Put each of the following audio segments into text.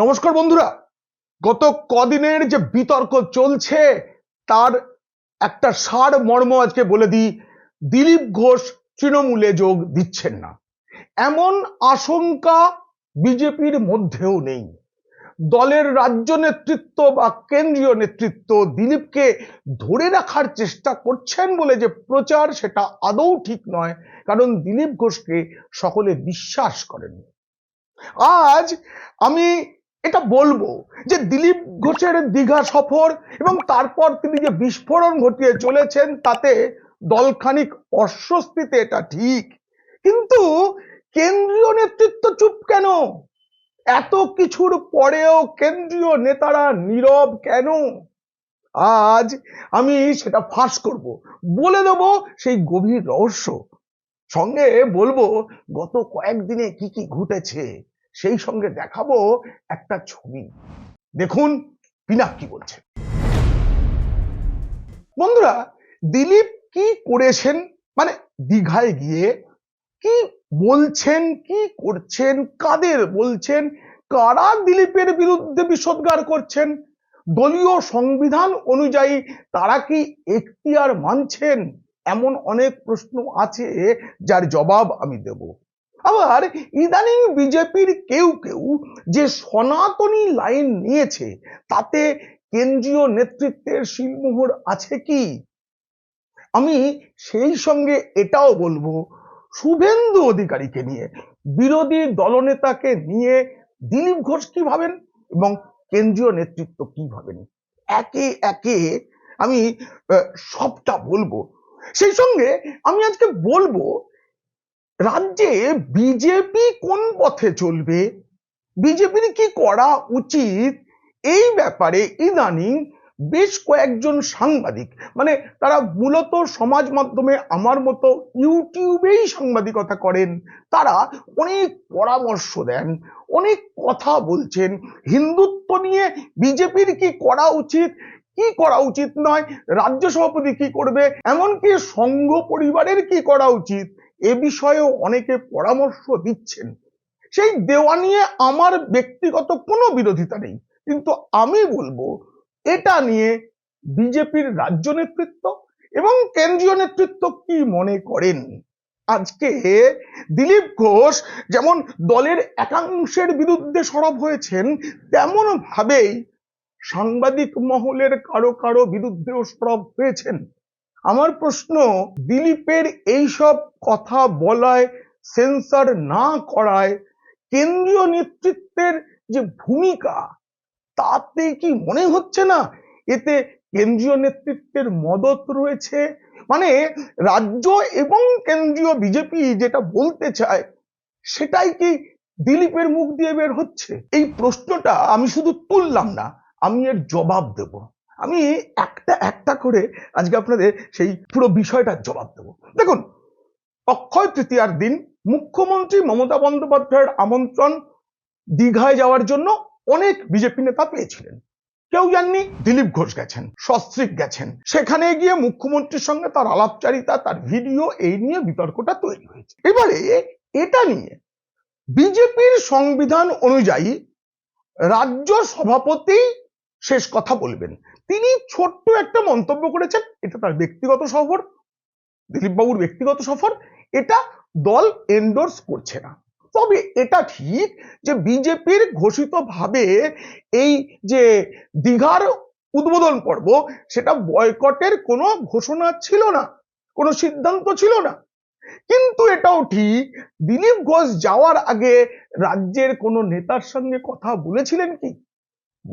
নমস্কার বন্ধুরা। গত কদিনের যে বিতর্ক চলছে, তার একটা সার মর্ম আজকে বলে দিই, দিলীপ ঘোষ তৃণমূলে যোগ দিচ্ছেন না। এমন আশঙ্কা বিজেপির মধ্যেও নেই। দলের রাজ্য নেতৃত্ব বা কেন্দ্রীয় নেতৃত্ব দিলীপকে ধরে রাখার চেষ্টা করছেন বলে যে প্রচার, সেটা আদৌ ঠিক নয়, কারণ দিলীপ ঘোষকে সকলে বিশ্বাস করেন আজ আমি এটা বলব যে দিলীপ ঘোষের দীঘা সফর এবং তারপর তিনি যে বিস্ফোরণ ঘটিয়ে চলেছেন, তাতে দলখানিক অস্বস্তিতে এটা ঠিক। কিন্তু কেন্দ্রীয় নেতৃত্ব চুপ কেন? এত কিছুর পরেও কেন্দ্রীয় নেতারা নীরব কেন? আজ আমি সেটা ফাঁস করব। বলে দেব সেই গভীর রহস্য। সঙ্গে বলব, গত কয়েকদিনে কি কি ঘটেছে? সেই সঙ্গে দেখাবো একটা ছবি। দেখুন পিনাক কি বলছে। বন্ধুরা, দিলীপ কি করেছেন? মানে দীঘায় গিয়ে কি বলছেন, কি করছেন, কাদের বলছেন, কারা দিলীপের বিরুদ্ধে বিষোদ্গার করছেন, দলীয় সংবিধান অনুযায়ী তারা কি এখতিয়ার মানছেন? এমন অনেক প্রশ্ন আছে, যার জবাব আমি দেব। আবার ইদানিং বিজেপির কেউ কেউ যে সনাতনী লাইন নিয়েছে, তাতে কেন্দ্রীয় নেতৃত্বের শিলমোহর আছে কি? আমি সেই সঙ্গে এটাও বলব, শুভেন্দু অধিকারীকে নিয়ে, বিরোধী দলনেতাকে নিয়ে দিলীপ ঘোষ কি ভাবেন এবং কেন্দ্রীয় নেতৃত্ব কি ভাবেন? একে একে আমি সবটা বলব। সেই সঙ্গে আমি আজকে বলব রাজ্যে বিজেপি কোন পথে চলবে? বিজেপির কি করা উচিত? এই ব্যাপারে ইদানিং বেশ কয়েকজন সাংবাদিক মানে তারা মূলত সমাজ মাধ্যমে আমার মতো ইউটিউবেই সাংবাদিকতা করেন, তারা অনেক পরামর্শ দেন, অনেক কথা বলছেন। হিন্দুত্ব নিয়ে বিজেপির কি করা উচিত? কি করা উচিত নয়? রাজ্য সভাপতি কি করবে? এমনকি সংঘ পরিবারের কি করা উচিত? এ বিষয়েও অনেকে পরামর্শ দিচ্ছেন। সেই দেওয়া নিয়ে আমার ব্যক্তিগত কোনো বিরোধিতা নেই। কিন্তু আমি বলব, এটা নিয়ে বিজেপির রাজ্য নেতৃত্ব এবং কেন্দ্রীয় নেতৃত্ব কি মনে করেন? আজকে দিলীপ ঘোষ যেমন দলের একাংশের বিরুদ্ধে সরব হয়েছেন তেমন ভাবেই সাংবাদিক মহলের কারও কারও বিরুদ্ধেও সরব হয়েছেন। আমার প্রশ্ন, দিলীপের এইসব কথা বলায়, সেন্সার না করায় কেন্দ্রীয় নেতৃত্বের যে ভূমিকা, তাতে কি মনে হচ্ছে না? এতে কেন্দ্রীয় নেতৃত্বের মদত রয়েছে? মানে রাজ্য এবং কেন্দ্রীয় বিজেপি যেটা বলতে চায়, সেটাই কি দিলীপের মুখ দিয়ে বের হচ্ছে? এই প্রশ্নটা আমি শুধু তুললাম না, আমি এর জবাব দেব। আমি একটা একটা করে আজকে আপনাদের সেই পুরো বিষয়টার জবাব দেব। দেখুন, অক্ষয় তৃতীয়ার দিন মুখ্যমন্ত্রী মমতা বন্দ্যোপাধ্যায়ের আমন্ত্রণ দীঘায় যাওয়ার জন্য অনেক বিজেপি নেতা পেয়েছিলেন। কেউ জাননি? দিলীপ ঘোষ গেছেন সস্ত্রীক গেছেন। সেখানে গিয়ে মুখ্যমন্ত্রীর সঙ্গে তার আলাপচারিতা, তার ভিডিও এই নিয়ে বিতর্কটা তৈরি হয়েছে। এবারে এটা নিয়ে বিজেপির সংবিধান অনুযায়ী রাজ্য সভাপতি শেষ কথা বলবেন। তিনি ছোট্ট একটা মন্তব্য করেছেন, এটা তার ব্যক্তিগত সফর দিলীপ বাবুর ব্যক্তিগত সফর, এটা দল এন্ডোর্স করছে না। তবে এটা ঠিক যে বিজেপির ঘোষিতভাবে এই যে দীঘার উদ্বোধন পর্ব, সেটা বয়কটের কোনো ঘোষণা ছিল না, কোনো সিদ্ধান্ত ছিল না। কিন্তু এটাও ঠিক, দিলীপ ঘোষ যাওয়ার আগে রাজ্যের কোনো নেতার সঙ্গে কথা বলেছিলেন কি?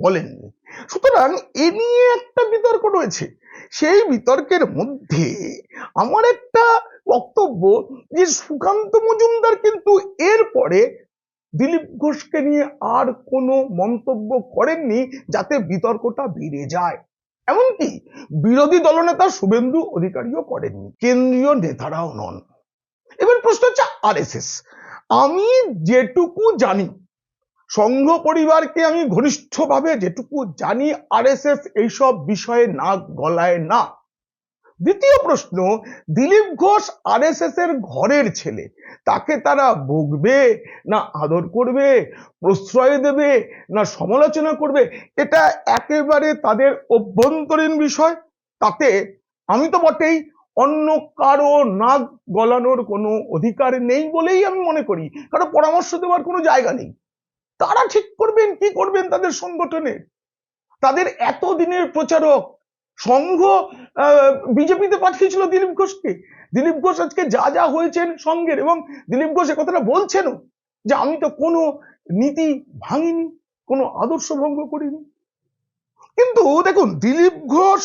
বলেননি। সুতরাং এ নিয়ে একটা বিতর্ক রয়েছে। সেই বিতর্কের মধ্যে আমার একটা বক্তব্য যে সুকান্ত মজুমদার কিন্তু এরপরে দিলীপ ঘোষকে নিয়ে আর কোনো মন্তব্য করেননি যাতে বিতর্কটা বেড়ে যায়। এমনকি বিরোধী দলনেতা শুভেন্দু অধিকারীও করেননি, কেন্দ্রীয় নেতারাও নন। এবার প্রশ্ন হচ্ছে আর এস এস আমি যেটুকু জানি সংঘ পরিবারকে আমি ঘনিষ্ঠভাবে যেটুকু জানি আর এস এস এইসব বিষয়ে নাক গলায় না। দ্বিতীয় প্রশ্ন, দিলীপ ঘোষ আরএসএস এর ঘরের ছেলে, তাকে তারা বকবে না আদর করবে, প্রশ্রয় দেবে না সমালোচনা করবে, এটা একেবারে তাদের অভ্যন্তরীণ বিষয়। তাতে আমি তো বটেই অন্য কারও নাক গলানোর কোনো অধিকার নেই বলেই আমি মনে করি, কারও পরামর্শ দেওয়ার কোনো জায়গা নেই। তারা ঠিক করবেন, কি করবেন তাদের সংগঠনে? তাদের এতদিনের প্রচারক, সংঘ বিজেপিতে পাঠিয়েছিল দিলীপ ঘোষকে। দিলীপ ঘোষ আজকে যা যা হয়েছেন সঙ্গের এবং দিলীপ ঘোষ এ কথাটা বলছেনও যে আমি তো কোনো নীতি ভাঙিনি, কোনো আদর্শ ভঙ্গ করিনি। কিন্তু দেখুন, দিলীপ ঘোষ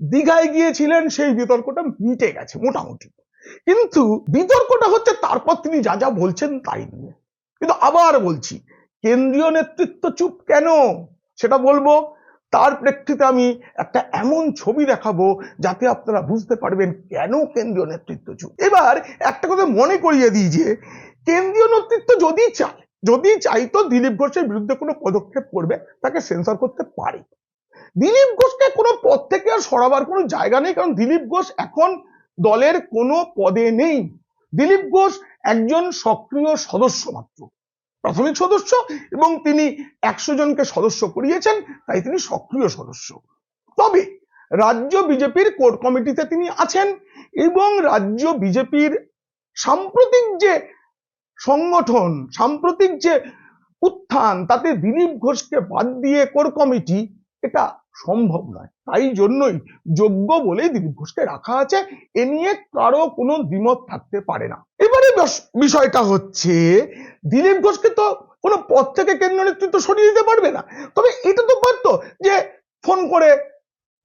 দীঘায় গিয়েছিলেন, সেই বিতর্কটা মিটে গেছে মোটামুটি। কিন্তু বিতর্কটা হচ্ছে তারপর তিনি যা যা বলছেন তাই নিয়ে। কিন্তু আবার বলছি কেন্দ্রীয় নেতৃত্ব চুপ কেন? সেটা বলব। তার প্রেক্ষিতে আমি একটা এমন ছবি দেখাবো যাতে আপনারা বুঝতে পারবেন কেন কেন্দ্রীয় নেতৃত্ব চুপ। এবার একটা কথা মনে করিয়ে দিই যে, কেন্দ্রীয় নেতৃত্ব যদি চায়, যদি চাইতো দিলীপ ঘোষের বিরুদ্ধে কোনো পদক্ষেপ করবে, তাকে সেন্সর করতে পারে। দিলীপ ঘোষকে কোনো পদ থেকে আর সরাবার কোনো জায়গা নেই, কারণ দিলীপ ঘোষ এখন দলের কোনো পদে নেই। দিলীপ ঘোষ একজন সক্রিয় সদস্য মাত্র। প্রাথমিক সদস্য এবং তিনি একশো জনকে সদস্য করিয়েছেন, তাই তিনি সক্রিয় সদস্য। তবে রাজ্য বিজেপির কোর কমিটিতে তিনি আছেন এবং রাজ্য বিজেপির সাম্প্রতিক যে সংগঠন, সাম্প্রতিক যে উত্থান, তাতে দিলীপ ঘোষকে বাদ দিয়ে কোর কমিটি, এটা সম্ভব নয়। তাই জন্যই যোগ্য বলে দিলীপ ঘোষকে রাখা আছে। এ নিয়ে কারও কোনো দ্বিমত থাকতে পারে না। এবারে বিষয়টা হচ্ছে, দিলীপ ঘোষকে তো কোনো পদ থেকে কেন্দ্র নেতৃত্ব সরিয়ে দিতে পারবে না। তবে এটা তো পারতো যে ফোন করে,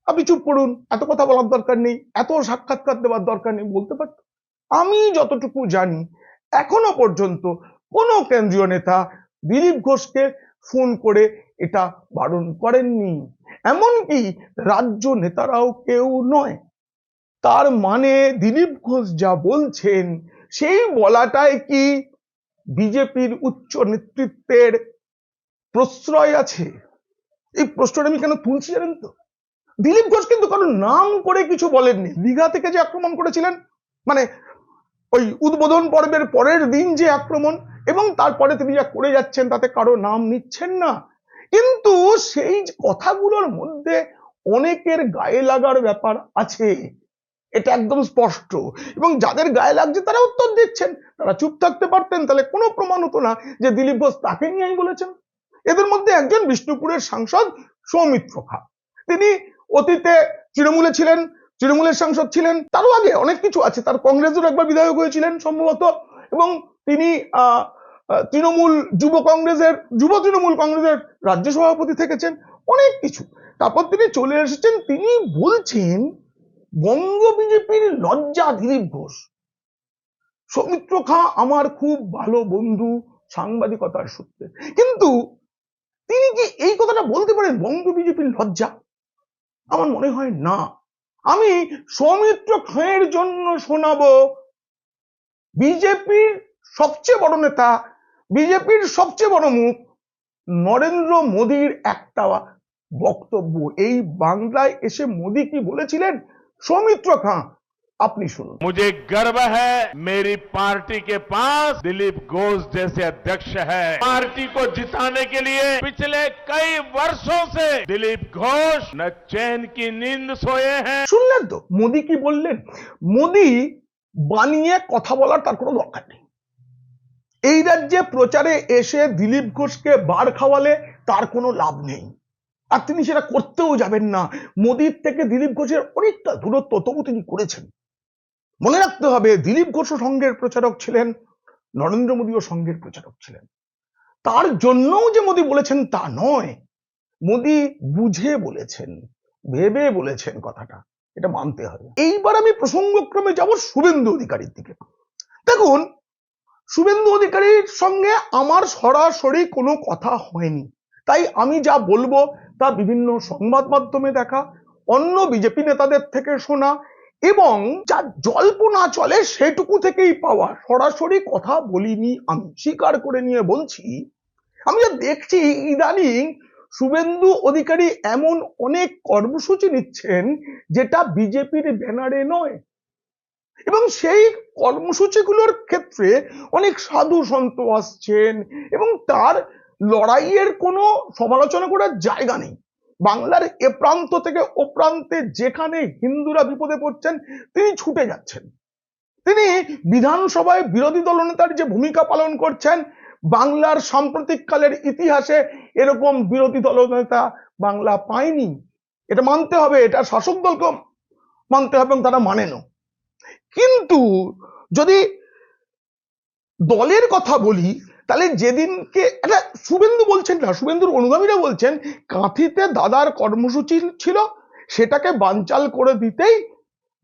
আপনি চুপ করুন, এত কথা বলার দরকার নেই, এত সাক্ষাৎকার দেওয়ার দরকার নেই, বলতে পারতো। আমি যতটুকু জানি, এখনও পর্যন্ত কোনো কেন্দ্রীয় নেতা দিলীপ ঘোষকে ফোন করে এটা বারণ করেননি। এমনকি রাজ্য নেতারাও কেউ নয়। তার মানে দিলীপ ঘোষ যা বলছেন, সেই বলাটায় কি বিজেপির উচ্চ নেতৃত্বের প্রশ্রয় আছে? এই প্রশ্নটা আমি কেন তুলছি জানেন তো? দিলীপ ঘোষ কিন্তু কারও নাম করে কিছু বলেননি। দীঘা থেকে যে আক্রমণ করেছিলেন মানে ওই উদ্বোধন পর্বের পরের দিন যে আক্রমণ, এবং তারপরে তিনি যা করে যাচ্ছেন তাতে কারও নাম নিচ্ছেন না। কিন্তু সেই কথাগুলোর মধ্যে অনেকের গায়ে লাগার ব্যাপার আছে। এটা একদম স্পষ্ট। এবং যাদের গায়ে লাগছে তারা উত্তর দিচ্ছেন। তারা চুপ থাকতে পারতেন তাহলে কোনো প্রমাণ হতো না যে দিলীপ ঘোষ তাকে নিয়েই বলেছেন। এদের মধ্যে একজন বিষ্ণুপুরের সাংসদ সৌমিত্র খা। তিনি অতীতে তৃণমূলে ছিলেন তৃণমূলের সাংসদ ছিলেন। তারও আগে অনেক কিছু আছে। তার কংগ্রেসের একবার বিধায়ক হয়েছিলেন সম্ভবত। এবং তিনি আহ, আহ, তৃণমূল যুব কংগ্রেসের, যুব তৃণমূল কংগ্রেসের রাজ্য সভাপতি থেকেছেন অনেক কিছু। তারপর তিনি চলে এসেছেন, তিনি বলছেন, বঙ্গ বিজেপির লজ্জা দিলীপ ঘোষ। সৌমিত্র খা আমার খুব ভালো বন্ধু, সাংবাদিকতার সূত্রে। কিন্তু তিনি কি এই কথাটা বলতে পারেন, বঙ্গ বিজেপির লজ্জা? আমার মনে হয় না। আমি সৌমিত্র খাঁয়ের জন্য শোনাবো, বিজেপির সবচেয়ে বড় নেতা বিজেপির সবচেয়ে বড় মুখ নরেন্দ্র মোদীর একটা বক্তব্য এই বাংলায় এসে মোদী কি বলেছিলেন সৌমিত্র খাঁ আপনি শুনুন मुझे गर्व है मेरी पार्टी के पास दिलीप घोष जैसे अध्यक्ष है पार्टी को जिताने के लिए पिछले कई वर्षों से दिलीप घोष न चैन की नींद सोए हैं শুনলেন তো মোদি কি বললেন মোদি বানিয়ে কথা বলার তার কোনো দরকার নেই এই রাজ্যে প্রচারে এসে দিলীপ ঘোষকে বার খাওয়ালে তার কোনো লাভ নেই। আর তিনি সেটা করতেও যাবেন না। মোদির থেকে দিলীপ ঘোষের অনেকটা দূরত্ব তবু তিনি করেছেন। মনে রাখতে হবে, দিলীপ ঘোষও সঙ্গের প্রচারক ছিলেন, নরেন্দ্র মোদীও সঙ্গের প্রচারক ছিলেন। তার জন্যও যে মোদী বলেছেন তা নয়। মোদী বুঝে বলেছেন, ভেবে বলেছেন কথাটা। এটা মানতে হবে। এইবার আমি প্রসঙ্গক্রমে যাব শুভেন্দু অধিকারীর দিকে। দেখুন শুভেন্দু অধিকারীর সঙ্গে আমার সরাসরি কোনো কথা হয়নি। তাই আমি যা বলব তা বিভিন্ন সংবাদ মাধ্যমে দেখা, অন্য বিজেপি নেতাদের থেকে শোনা এবং যা জল্পনা চলে সেটুকু থেকেই পাওয়া। সরাসরি কথা বলিনি আমি, স্বীকার করে নিয়ে বলছি, আমি যা দেখছি ইদানিং শুভেন্দু অধিকারী এমন অনেক কর্মসূচি নিচ্ছেন যেটা বিজেপির ব্যানারে নয়। এবং সেই কর্মসূচিগুলোর ক্ষেত্রে অনেক সাধু সন্ত আসছেন এবং তার লড়াইয়ের কোনো সমালোচনা করার জায়গা নেই। বাংলার এ প্রান্ত থেকে ও প্রান্তে যেখানে হিন্দুরা বিপদে পড়ছেন, তিনি ছুটে যাচ্ছেন। তিনি বিধানসভায় বিরোধী দলনেতার যে ভূমিকা পালন করছেন, বাংলার সাম্প্রতিককালের ইতিহাসে এরকম বিরোধী দলনেতা বাংলা পায়নি। এটা মানতে হবে, এটা শাসক দলকে মানতে হবে এবং তারা মানেনও। কিন্তু যদি দলের কথা বলি, তাহলে যেদিনকে এটা শুভেন্দু বলছেন না, শুভেন্দুর অনুগামীরা বলছেন, কাঁথিতে দাদার কর্মসূচি ছিল, সেটাকে বানচাল করে দিতেই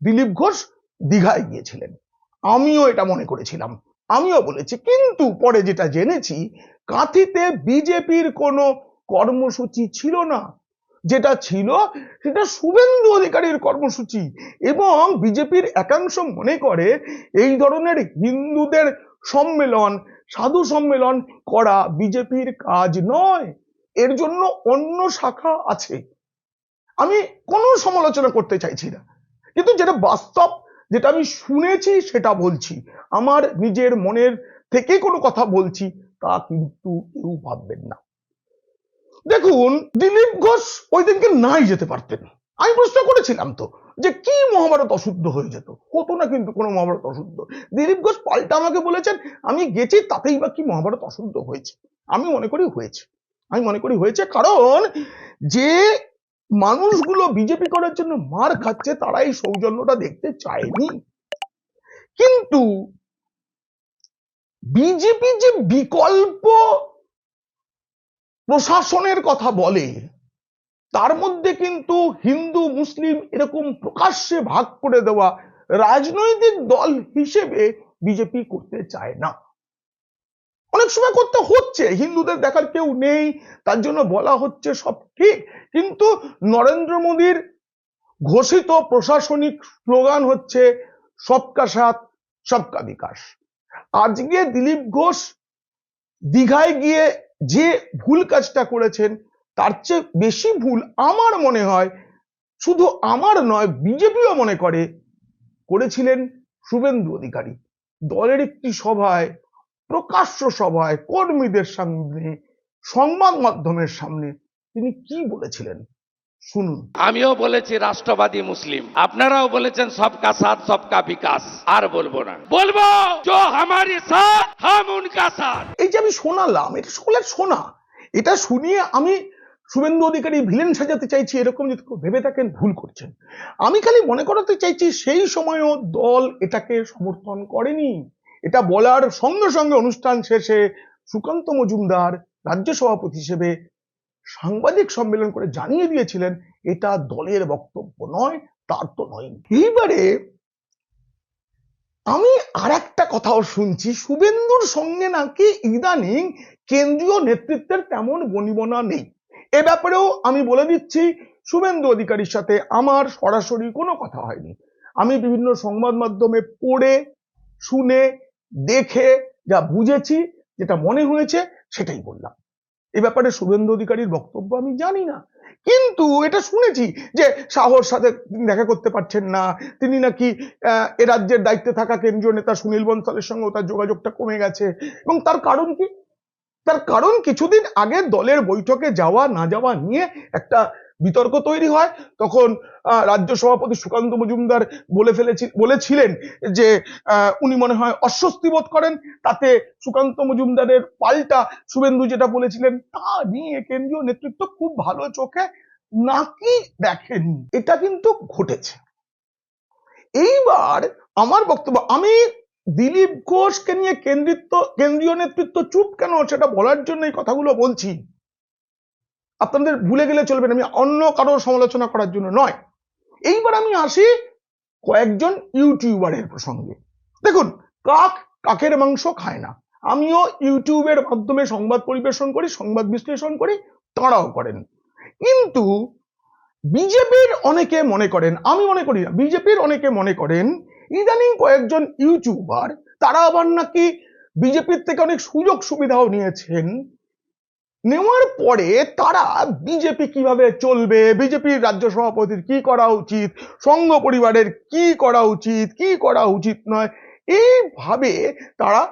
দিলীপ ঘোষ দীঘায় গিয়েছিলেন। আমিও এটা মনে করেছিলাম, আমিও বলেছি। কিন্তু পরে যেটা জেনেছি, কাঁথিতে বিজেপির কোনো কর্মসূচি ছিল না। যেটা ছিল সেটা শুভেন্দু অধিকারীর কর্মসূচি। এবং বিজেপির একাংশ মনে করে এই ধরনের হিন্দুদের সম্মেলন, সাধু সম্মেলন করা বিজেপির কাজ নয়। এর জন্য অন্য শাখা আছে। আমি কোনো সমালোচনা করতে চাইছি না। কিন্তু যেটা বাস্তব, যেটা আমি শুনেছি, সেটা বলছি। আমার নিজের মনের থেকে কোনো কথা বলছি, তা কিন্তু কেউ ভাববেন না। দেখুন, দিলীপ ঘোষ ওই দিনকে নাই যেতে পারতেন। আমি প্রশ্ন করেছিলাম তো, যে কি মহাভারত অশুদ্ধ হয়ে যেত? হতো না কিন্তু কোনো মহাভারত অশুদ্ধ। দিলীপ ঘোষ পাল্টা আমাকে বলেছেন, আমি গেছি, তাতেই বা কি মহাভারত অশুদ্ধ হয়েছে। আমি মনে করি হয়েছে। আমি মনে করি হয়েছে কারণ, যে মানুষগুলো বিজেপি করার জন্য মার খাচ্ছে তারা এই সৌজন্যটা দেখতে চায়নি। কিন্তু, বিজেপি যে বিকল্প প্রশাসনের কথা বলে, তার মধ্যে কিন্তু হিন্দু, মুসলিম এরকম প্রকাশ্যে ভাগ করে দেওয়া রাজনৈতিক দল হিসেবে বিজেপি করতে চায় না। অনেক সময় করতে হচ্ছে, হিন্দুদের দেখার কেউ নেই, তার জন্য বলা হচ্ছে সব ঠিক, কিন্তু নরেন্দ্র মোদীর ঘোষিত প্রশাসনিক স্লোগান হচ্ছে, সবকা সাথ, সবকা বিকাশ। আজকে দিলীপ ঘোষ দীঘায় গিয়ে যে ভুল কাজটা করেছেন, তার চেয়ে বেশি ভুল আমার মনে হয়, শুধু আমার নয়, বিজেপিও মনে করে, করেছিলেন শুভেন্দু অধিকারী। দলের একটি সভায়, প্রকাশ্য সভায়, কর্মীদের সামনে, সংবাদ মাধ্যমের সামনে তিনি কি বলেছিলেন? শুনুন। আমিও বলেছি রাষ্ট্রবাদী মুসলিম। আপনারাও বলেছেন সবকা সাথ সবকা বিকাশ। আর বলব না। বলব জো হামারি সাথ হাম উনকা সাথ। এই যে আমি শোনালাম এটা সকলের শোনা। এটা শুনিয়ে আমি শুভেন্দু অধিকারী ভিলেন সাজাতে চাইছি এরকম যদি ভেবে থাকেন ভুল করছেন। আমি খালি মনে করাতে চাইছি সেই সময়ও দল এটাকে সমর্থন করেনি। এটা বলার সঙ্গে সঙ্গে অনুষ্ঠান শেষে সুকান্ত মজুমদার রাজ্য সভাপতি হিসেবে সাংবাদিক সম্মেলন করে জানিয়ে দিয়েছিলেন, এটা দলের বক্তব্য নয়, তার তো নয়। এইবারে আমি আর একটা কথাও শুনছি, শুভেন্দুর সঙ্গে নাকি ইদানিং কেন্দ্রীয় নেতৃত্বের তেমন বনিবনা নেই। এ ব্যাপারেও আমি বলে দিচ্ছি, শুভেন্দু অধিকারীর সাথে আমার সরাসরি কোনো কথা হয়নি। আমি বিভিন্ন সংবাদ মাধ্যমে পড়ে, শুনে, দেখে যা বুঝেছি, যেটা মনে হয়েছে, সেটাই বললাম। এ ব্যাপারে শুভেন্দু অধিকারীর বক্তব্য আমি জানি না। কিন্তু এটা শুনেছি যে শাহর সাথে দেখা করতে পারছেন না। তিনি নাকি এ রাজ্যের দায়িত্বে থাকা কেন্দ্রীয় নেতা সুনীল বনসালের সঙ্গে তার যোগাযোগটা কমে গেছে। এবং তার কারণ কি? তার কারণ কিছুদিন আগে দলের বৈঠকে যাওয়া না যাওয়া নিয়ে একটা বিতর্ক তৈরি হয়, তখন রাজ্য সভাপতি সুকান্ত মজুমদার বলে ফেলেছি, বলেছিলেন যে উনি মনে হয় অস্বস্তি বোধ করেন, তাতে সুকান্ত মজুমদারের পাল্টা শুভেন্দু যেটা বলেছিলেন, তা নিয়ে কেন্দ্রীয় নেতৃত্ব খুব ভালো চোখে নাকি দেখেনি। এটা কিন্তু ঘটেছে। এইবার আমার বক্তব্য, আমি দিলীপ ঘোষকে নিয়ে কেন্দ্রিত্ব, কেন্দ্রীয় নেতৃত্ব চুপ কেন সেটা বলার জন্য এই কথাগুলো বলছি। আপনাদের ভুলে গেলে চলবে না, আমি অন্য কারোর সমালোচনা করার জন্য নয়। এইবার আমি আসি কয়েকজন ইউটিউবারের প্রসঙ্গে। দেখুন, কাক কাকের মাংস খায় না। আমিও ইউটিউবের মাধ্যমে সংবাদ পরিবেশন করি, সংবাদ বিশ্লেষণ করি, তাঁরাও করেন। কিন্তু বিজেপির অনেকে মনে করেন, আমি মনে করি না, বিজেপির অনেকে মনে করেন, ইদানিং কয়েকজন ইউটিউবার, তারা আবার নাকি বিজেপির থেকে অনেক সুযোগ সুবিধাও নিয়েছেন। নেওয়ার পরে তারা বিজেপি কীভাবে চলবে? বিজেপির রাজ্য সভাপতির কি করা উচিত? সংঘ পরিবারের কি করা উচিত? কি করা উচিত নয়? এইভাবে তারা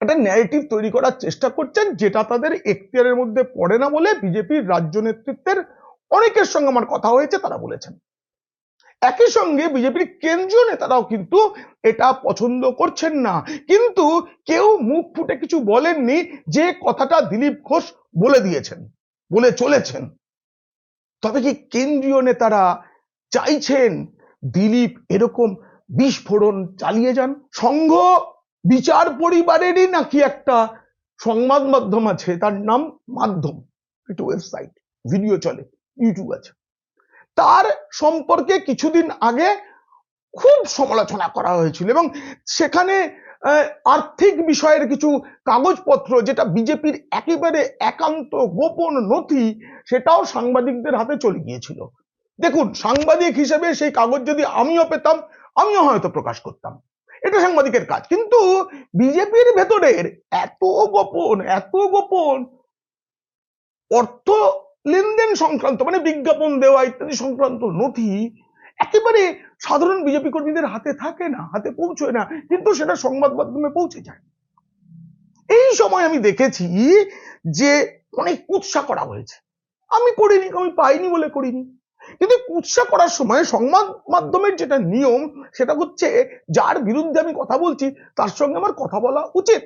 একটা ন্যারেটিভ তৈরি করার চেষ্টা করছেন, যেটা তাদের এখতিয়ারের মধ্যে পড়ে না বলে বিজেপির রাজ্য নেতৃত্বের অনেকের সঙ্গে আমার কথা হয়েছে, তারা বলেছেন। একই সঙ্গে বিজেপির কেন্দ্রীয় নেতারাও কিন্তু এটা পছন্দ করছেন না। কিন্তু কেউ মুখ ফুটে কিছু বলেননি, যে কথাটা দিলীপ ঘোষ বলে দিয়েছেন, বলে চলেছেন। তবে কি কেন্দ্রীয় নেতারা চাইছেন দিলীপ এরকম বিস্ফোরণ চালিয়ে যান? সংঘ, বিচার পরিবারেরই নাকি একটা সংবাদ মাধ্যম আছে, তার নাম মাধ্যম, একটু ওয়েবসাইট ভিডিও চলে ইউটিউব আছে। তার সম্পর্কে কিছুদিন আগে খুব সমালোচনা করা হয়েছিল এবং সেখানে আর্থিক বিষয়ের কিছু কাগজপত্র যেটা বিজেপির একেবারে একান্ত গোপন নথি সেটাও সাংবাদিকদের হাতে চলে গিয়েছিল। দেখুন, সাংবাদিক হিসেবে সেই কাগজ যদি আমিও পেতাম, আমিও হয়তো প্রকাশ করতাম। এটা সাংবাদিকের কাজ। কিন্তু বিজেপির ভেতরের এত গোপন এত গোপন অর্থ লেনদেন সংক্রান্ত মানে বিজ্ঞাপন দেওয়া ইত্যাদি সংক্রান্ত নথি একেবারে সাধারণ বিজেপি কর্মীদের হাতে থাকে না, হাতে পৌঁছয় না, কিন্তু সেটা সংবাদ মাধ্যমে পৌঁছে যায়। এই সময় আমি দেখেছি যে অনেক কুৎসা করা হয়েছে। আমি করিনি, আমি পাইনি বলে করিনি। কিন্তু কুৎসা করার সময় সংবাদ মাধ্যমের যেটা নিয়ম, সেটা হচ্ছে যার বিরুদ্ধে আমি কথা বলছি, তার সঙ্গে আমার কথা বলা উচিত,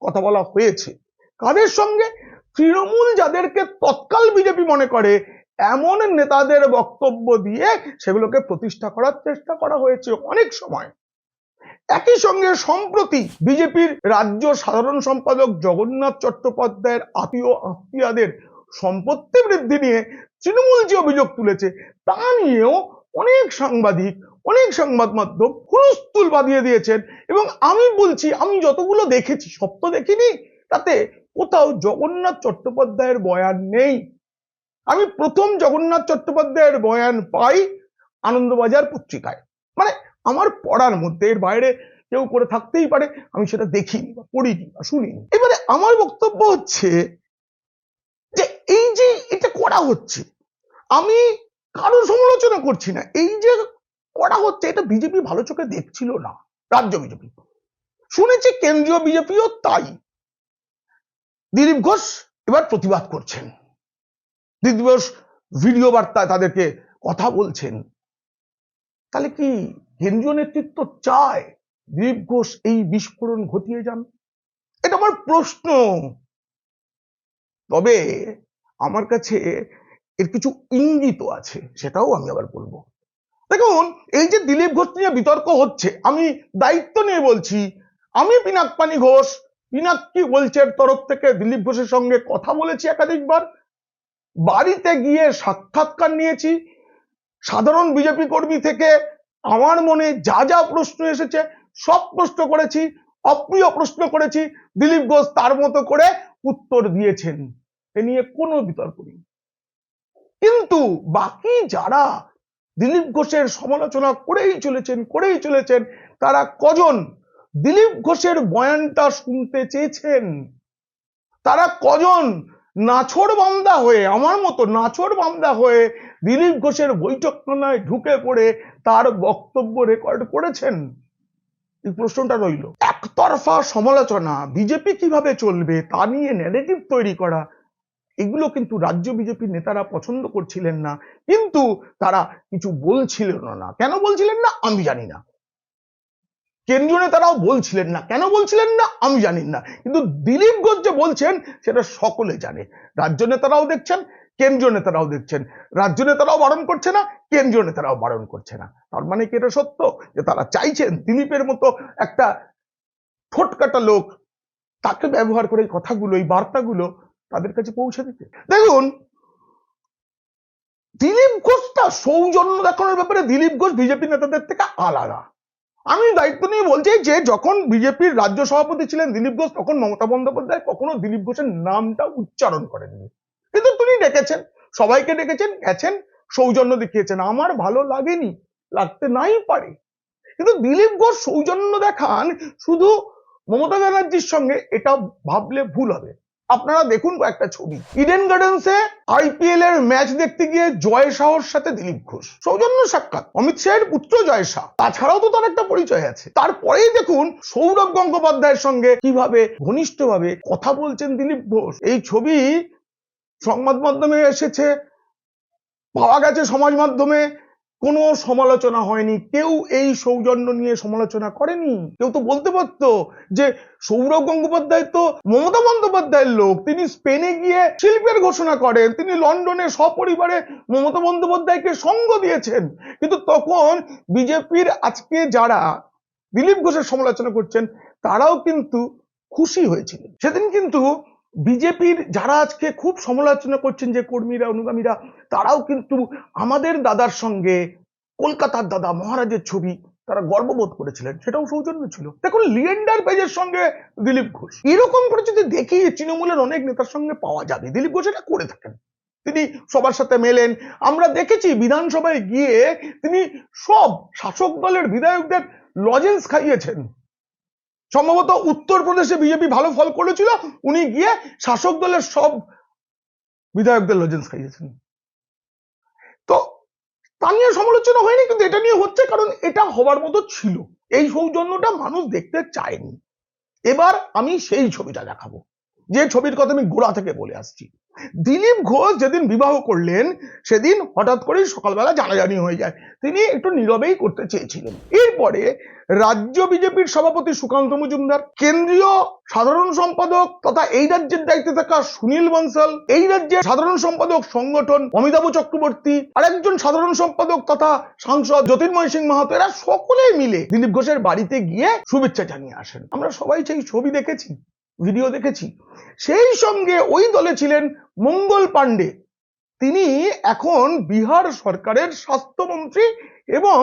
কথা বলা হয়েছে। কাদের সঙ্গে? তৃণমূল যাদেরকে তৎকাল বিজেপি মনে করে, এমন নেতাদের বক্তব্য দিয়ে সেগুলোকে প্রতিষ্ঠা করার চেষ্টা করা হয়েছে অনেক সময়। একই সঙ্গে সম্প্রতি বিজেপির রাজ্য সাধারণ সম্পাদক জগন্নাথ চট্টোপাধ্যায়ের আত্মীয়, আত্মীয়াদের সম্পত্তি বৃদ্ধি নিয়ে তৃণমূল যে অভিযোগ তুলেছে, তা নিয়েও অনেক সাংবাদিক, অনেক সংবাদ মাধ্যম হুলস্থুল বাঁধিয়ে দিয়েছেন। এবং আমি বলছি, আমি যতগুলো দেখেছি, সব তো দেখিনি তাতে কোথাও জগন্নাথ চট্টোপাধ্যায়ের বয়ান নেই। আমি প্রথম জগন্নাথ চট্টোপাধ্যায়ের বয়ান পাই আনন্দবাজার পত্রিকায়। মানে আমার পড়ার মধ্যে, এর বাইরে কেউ করে থাকতেই পারে, আমি সেটা দেখিনি বা পড়িনি বা শুনিনি। এবারে আমার বক্তব্য হচ্ছে যে এই যে এটা করা হচ্ছে, আমি কারও সমালোচনা করছি না। এই যে করা হচ্ছে, এটা বিজেপি ভালো চোখে দেখছিল না, রাজ্য বিজেপি। শুনেছি কেন্দ্রীয় বিজেপিও তাই। দিলীপ ঘোষ এবার প্রতিবাদ করছেন। দিলীপ ঘোষ ভিডিও বার্তায় তাদেরকে কথা বলছেন। তাহলে কি কেন্দ্রীয় নেতৃত্ব চায় দিলীপ ঘোষ এই বিস্ফোরণ ঘটিয়ে যান? এটা আমার প্রশ্ন। তবে আমার কাছে এর কিছু ইঙ্গিত আছে, সেটাও আমি আবার বলব। দেখুন, এই যে দিলীপ ঘোষ নিয়ে বিতর্ক হচ্ছে, আমি দায়িত্ব নিয়ে বলছি, আমি পিনাকপানি ঘোষ পিনাক্কি ওয়েলচের তরফ থেকে দিলীপ ঘোষের সঙ্গে কথা বলেছি একাধিকবার। বাড়িতে গিয়ে সাক্ষাৎকার নিয়েছি। সাধারণ বিজেপি কর্মী থেকে আমার মনে যা যা প্রশ্ন এসেছে, সব প্রশ্ন করেছি, অপ্রিয় প্রশ্ন করেছি। দিলীপ ঘোষ তার মতো করে উত্তর দিয়েছেন। এ নিয়ে কোনো বিতর্ক নেই। কিন্তু বাকি যারা দিলীপ ঘোষের সমালোচনা করেই চলেছেন করেই চলেছেন, তারা কজন? দিলীপ ঘোষের বয়ানটা শুনতে চেয়েছেন? তারা কজন? নাছর বান্দা হয়ে, আমার মতো নাছর বান্দা হয়ে দিলীপ ঘোষের বৈঠকখানায় ঢুকে পড়ে তার বক্তব্য রেকর্ড করেছেন? এই প্রশ্নটা রইল। একতরফা সমালোচনা, বিজেপি কীভাবে চলবে, তা নিয়ে ন্যারেটিভ তৈরি করা, এগুলো কিন্তু রাজ্য বিজেপির নেতারা পছন্দ করছিলেন না। কিন্তু তারা কিছু বলছিলেন না। কেন বলছিলেন না? আমি জানি না। কেন্দ্রীয় নেতারাও বলছিলেন না। কেন বলছিলেন না? আমি জানি না। কিন্তু দিলীপ ঘোষ যে বলছেন, সেটা সকলে জানে। রাজ্য নেতারাও দেখছেন, কেন্দ্রীয় নেতারাও দেখছেন। রাজ্য নেতারাও বারণ করছে না, কেন্দ্রীয় নেতারাও বারণ করছে না। তার মানে কি এটা সত্য? যে তারা চাইছেন দিলীপের মতো একটা ঠোঁটকাটা লোক, তাকে ব্যবহার করে এই কথাগুলো, এই বার্তাগুলো তাদের কাছে পৌঁছে দিতে। দেখুন, দিলীপ ঘোষটা সৌজন্য দেখানোর ব্যাপারে দিলীপ ঘোষ বিজেপি নেতাদের থেকে আলাদা। আমি দায়িত্ব নিয়ে বলছি যে যখন বিজেপির রাজ্য সভাপতি ছিলেন দিলীপ ঘোষ, তখন মমতা বন্দ্যোপাধ্যায় কখনো দিলীপ ঘোষের নামটা উচ্চারণ করেননি। কিন্তু তিনি ডেকেছেন, সবাইকে ডেকেছেন, গেছেন, সৌজন্য দেখিয়েছেন। আমার ভালো লাগেনি, লাগতে নাই পারে। কিন্তু দিলীপ ঘোষ সৌজন্য দেখান, শুধু মমতা ব্যানার্জির সঙ্গে এটা ভাবলে ভুল হবে। আপনারা দেখুন কয়েকটা ছবি। ইডেন গার্ডেন্সে আইপিএল এর ম্যাচ দেখতে গিয়ে জয় শাহর সাথে দিলীপ ঘোষ। সৌজন্য সাক্ষাৎ। অমিত শাহের পুত্র জয় শাহ। তাছাড়াও তো তার একটা পরিচয় আছে। তারপরেই দেখুন সৌরভ গঙ্গোপাধ্যায়ের সঙ্গে কীভাবে ঘনিষ্ঠভাবে কথা বলছেন দিলীপ ঘোষ। এই ছবি সংবাদ মাধ্যমে এসেছে, পাওয়া গেছে সমাজ মাধ্যমে। কোনো সমালোচনা হয়নি, কেউ এই সৌজন্য নিয়ে সমালোচনা করেনি। কেউ তো বলতে পারতো যে সৌরভ গঙ্গোপাধ্যায় তো মমতা বন্দ্যোপাধ্যায়ের লোক, তিনি স্পেনে গিয়ে শিল্পের ঘোষণা করেন, তিনি লন্ডনে সপরিবারে মমতা বন্দ্যোপাধ্যায়কে সঙ্গ দিয়েছেন। কিন্তু তখন বিজেপির আজকে যারা দিলীপ ঘোষের সমালোচনা করছেন, তারাও কিন্তু খুশি হয়েছিলেন। সেদিন কিন্তু বিজেপির যারা আজকে খুব সমালোচনা করছেন যে কর্মীরা, অনুগামীরা, তারাও কিন্তু আমাদের দাদার সঙ্গে কলকাতার দাদা মহারাজের ছবি তারা গর্ববোধ করেছিলেন। সেটাও সৌজন্য ছিল। দেখুন লিয়েন্ডার পেজের সঙ্গে দিলীপ ঘোষ। এরকম করে যদি দেখি তৃণমূলের অনেক নেতার সঙ্গে পাওয়া যাবে। দিলীপ ঘোষ এটা করে থাকেন। তিনি সবার সাথে মেলেন। আমরা দেখেছি বিধানসভায় গিয়ে তিনি সব শাসক দলের বিধায়কদের লজেন্স খাইয়েছেন। সম্ভবত উত্তরপ্রদেশে বিজেপি ভালো ফল করেছিল, উনি গিয়ে শাসক দলের সব বিধায়কদের লজেন্স খাইয়েছেন। তো তা নিয়ে সমালোচনা হয়নি, কিন্তু এটা নিয়ে হচ্ছে কারণ এটা হবার মতো ছিল। এই সৌজন্যটা মানুষ দেখতে চায়নি। এবার আমি সেই ছবিটা দেখাবো। যে ছবির কথা আমি গোড়া থেকে বলে আসছি। দিলীপ ঘোষ যেদিন বিবাহ করলেন, সেদিন হঠাৎ করেই সকালবেলা জানাজানি হয়ে যায়। তিনি একটু নীরবেই করতে চেয়েছিলেন। এরপরে রাজ্য বিজেপির সভাপতি সুকান্ত মজুমদার, কেন্দ্রীয় সাধারণ সম্পাদক তথা এই রাজ্যের দায়িত্বে থাকা সুনীল বনসাল, এই রাজ্যের সাধারণ সম্পাদক সংগঠন অমিতাভ চক্রবর্তী, আরেকজন সাধারণ সম্পাদক তথা সাংসদ জ্যোতির্ময় সিং মাহাতো, এরা সকলেই মিলে দিলীপ ঘোষের বাড়িতে গিয়ে শুভেচ্ছা জানিয়ে আসেন। আমরা সবাই সেই ছবি দেখেছি। ভিডিও দেখেছি। সেই সঙ্গে ওই দলে ছিলেন মঙ্গল পাণ্ডে। তিনি এখন বিহার সরকারের স্বাস্থ্যমন্ত্রী এবং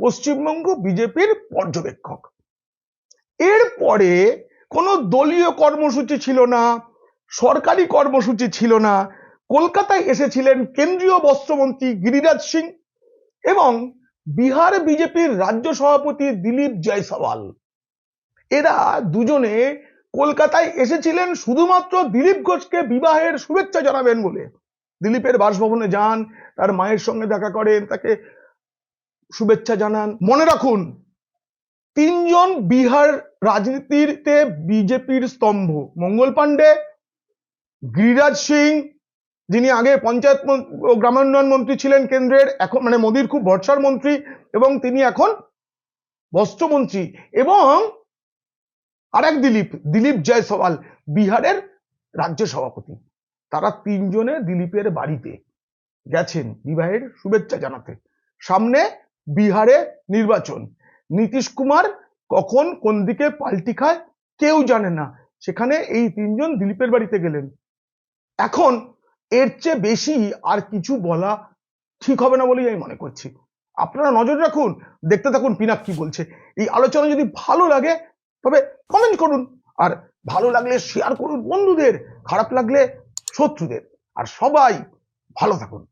পশ্চিমবঙ্গ বিজেপির পর্যবেক্ষক। এরপরে কোনো দলীয় কর্মসূচি ছিল না, সরকারি কর্মসূচি ছিল না। কলকাতায় এসেছিলেন কেন্দ্রীয় বস্ত্রমন্ত্রী গিরিরাজ সিং এবং বিহার বিজেপির রাজ্য সভাপতি দিলীপ জয়সওয়াল। এরা দুজনে কলকাতায় এসেছিলেন শুধুমাত্র দিলীপ ঘোষকে বিবাহের শুভেচ্ছা জানাবেন বলে। দিলীপের বাসভবনে যান, তার মায়ের সঙ্গে দেখা করেন, তাকে শুভেচ্ছা জানান। মনে রাখুন, তিনজন বিহার রাজনীতিতে বিজেপির স্তম্ভ। মঙ্গল পাণ্ডে, গিরিরাজ সিং, যিনি আগে পঞ্চায়েত ও গ্রামোন্নয়ন মন্ত্রী ছিলেন কেন্দ্রের, এখন মানে মোদীর খুব ভরসার মন্ত্রী, এবং তিনি এখন বস্ত্রমন্ত্রী। এবং আরেক দিলীপ দিলীপ জয়সওয়াল, বিহারের রাজ্য সভাপতি। তারা তিনজনে দিলীপের বাড়িতে গেছেন বিবাহের শুভেচ্ছা জানাতে। সামনে বিহারে নির্বাচন। নীতিশ কুমার কখন কোন দিকে পাল্টি খায় কেউ জানে না। সেখানে এই তিনজন দিলীপের বাড়িতে গেলেন। এখন এর চেয়ে বেশি আর কিছু বলা ঠিক হবে না বলেই আমি মনে করছি। আপনারা নজর রাখুন, দেখতে থাকুন পিনাক কি বলছে। এই আলোচনা যদি ভালো লাগে তবে কমেন্ট করুন। আর ভালো লাগলে শেয়ার করুন বন্ধুদের, খারাপ লাগলে শত্রুদের। আর সবাই ভালো থাকুন।